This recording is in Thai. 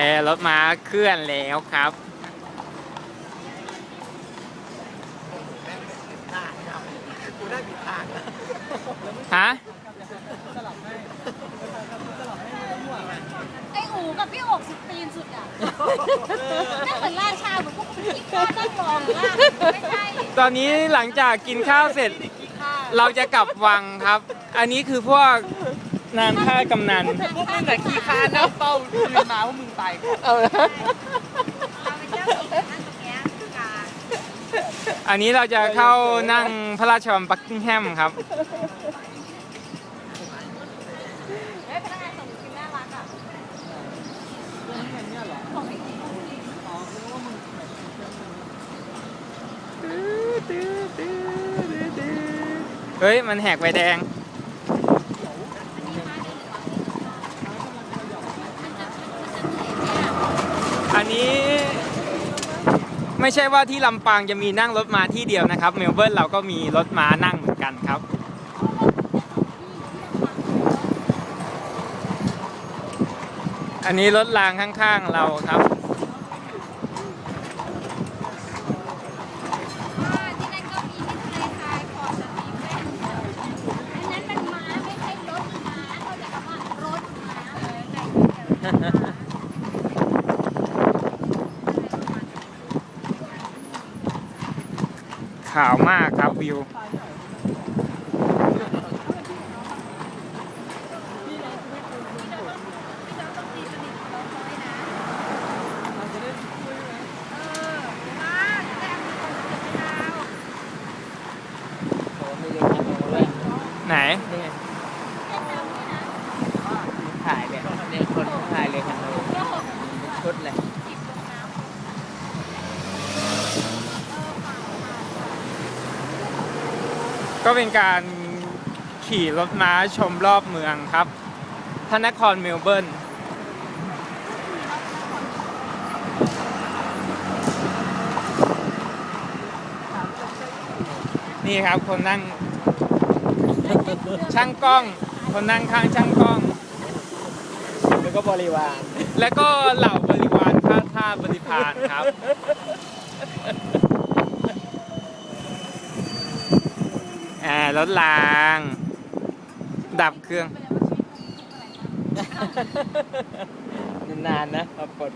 แอร์รถม้าเคลื่อนแล้วครับกูได้ผิดทางฮะไออูกับพี่อกสุดตีนสุดอะนั่นเหมือนราชาเหมือนพวกคุณคิดว่านั่งรองอะไม่ใช่ตอนนี้หลังจากกินข้าวเสร็จ เราจะกลับวังครับ อันนี้คือพวก นานท่ากำนันพวกมึงแต่ขี้ค้านั่งเฝ้าคืนมาว่ามึงตายก่อนเอาละเราเป็นเจ้าหญิงนั่งตรงเนี้ยกลางอันนี้เราจะเข้านั่งพระราชวังบักกิงแฮมครับ เฮ้ยพนักงานส่งกินน่ารักอะของไม่กินของจริงเฮ้ยมันแหกไฟแดง นี้ ไม่ใช่ว่าที่ลำปางจะมีนั่งรถมาที่เดียวนะครับ เมลเบิร์นเราก็มีรถมานั่งเหมือนกันครับอันนี้รถรางข้างๆเราครับว่าวมากครับวิว ไหน นี่ไงถ่ายเนี่ยเนี่ยคนถ่ายเลยคันนู้นชุดเลย ก็เป็นการขี่รถม้าชมรอบเมืองครับพระนครเมลเบิร์นนี่ครับคนนั่ง ช่างกล้อง คนนั่งข้างช่างกล้อง แล้วก็บริวาร และก็เหล่าบริวารข้าท่าบริพารครับ แอร์ รถราง ดับเครื่อง นานๆนะมาปลด